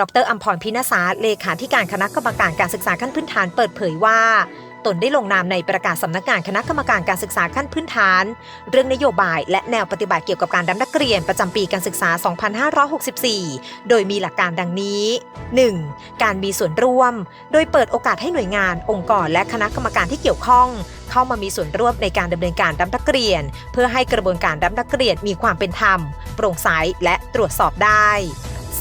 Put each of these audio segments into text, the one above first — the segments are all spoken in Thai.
ดรอัมพรพินาศาเลขาธิการคณะกรรมการการศึกษาขั้นพื้นฐานเปิดเผยว่า ตนได้ลงนามในประกาศสำนักงานคณะกรรมการการศึกษาขั้นพื้นฐาน เรื่องนโยบายและแนวปฏิบัติเกี่ยวกับการรับนักเรียนประจำปีการศึกษา 2564 โดยมีหลักการดังนี้ 1. การมีส่วนร่วม โดยเปิดโอกาสให้หน่วยงาน องค์กรและคณะกรรมการที่เกี่ยวข้องเข้ามามีส่วนร่วมในการดำเนินการรับนักเรียน เพื่อให้กระบวนการรับนักเรียนมีความเป็นธรรม โปร่งใสและตรวจสอบได้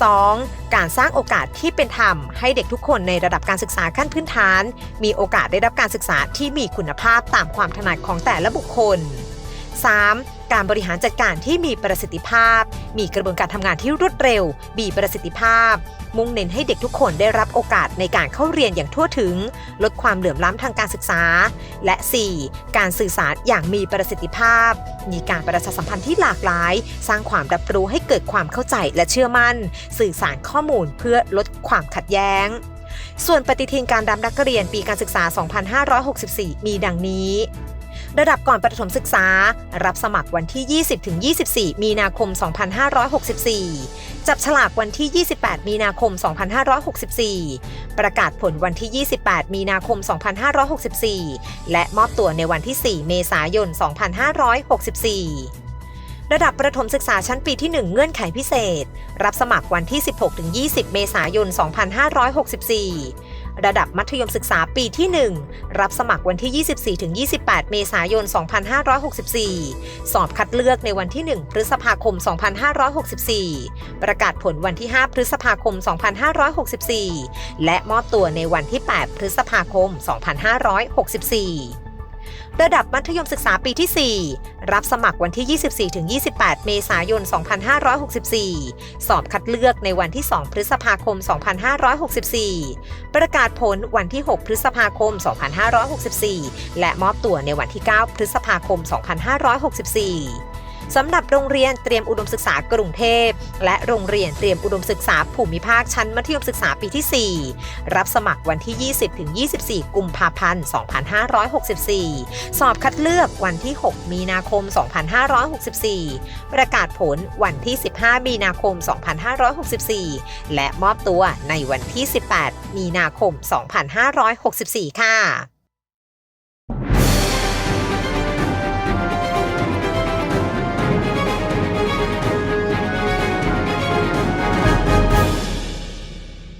2. การสร้างโอกาสที่เป็นธรรม ให้เด็กทุกคนในระดับการศึกษาขั้นพื้นฐาน มีโอกาสได้รับการศึกษาที่มีคุณภาพตามความถนัดของแต่ละบุคคล 3. การบริหารจัดการที่มีประสิทธิภาพ มีกระบวนการทำงานที่รวดเร็ว มีประสิทธิภาพ มุ่งเน้นให้เด็กทุกคนได้รับโอกาสในการเข้าเรียนอย่างทั่วถึง ลดความเหลื่อมล้ำทางการศึกษา และ 4. การสื่อสารอย่างมีประสิทธิภาพ มีการประชาสัมพันธ์ที่หลากหลาย สร้างความรับรู้ให้เกิดความเข้าใจและเชื่อมั่น สื่อสารข้อมูลเพื่อลดความขัดแย้งส่วนปฏิทินการรับนักเรียนปีการศึกษา 2564 มีดังนี้ ระดับก่อนประถมศึกษา รับสมัครวันที่ 20-24 มีนาคม 2564 จับฉลากวันที่ 28 มีนาคม 2564 ประกาศผลวันที่ 28 มีนาคม 2564 และมอบตัวในวันที่ 4 เมษายน 2564ระดับประถมศึกษาชั้นปีที่ 1 เงื่อนไขพิเศษ รับสมัครวันที่ 16-20 เมษายน 2564 ระดับมัธยมศึกษาปีที่ 1 รับสมัครวันที่ 24-28 เมษายน 2564 สอบคัดเลือกในวันที่ 1 พฤษภาคม 2564 ประกาศผลวันที่ 5 พฤษภาคม 2564 และมอบตัวในวันที่ 8 พฤษภาคม 2564 ระดับมัธยมศึกษาปีที่ 4 รับสมัครวันที่ 24-28 เมษายน 2564 สอบคัดเลือกในวันที่ 2 พฤษภาคม 2564 ประกาศผลวันที่ 6 พฤษภาคม 2564 และมอบตัวในวันที่ 9 พฤษภาคม 2564 สำหรับโรงเรียนเตรียมอุดมศึกษากรุงเทพ และโรงเรียนเตรียมอุดมศึกษาภูมิภาคชั้นมัธยมศึกษาปีที่ 4 รับสมัครวันที่ 20-24 กุมภาพันธ์ 2564 สอบคัดเลือกวันที่ 6 มีนาคม 2564 ประกาศผลวันที่ 15 มีนาคม 2564 และมอบตัวในวันที่ 18 มีนาคม 2564 ค่ะ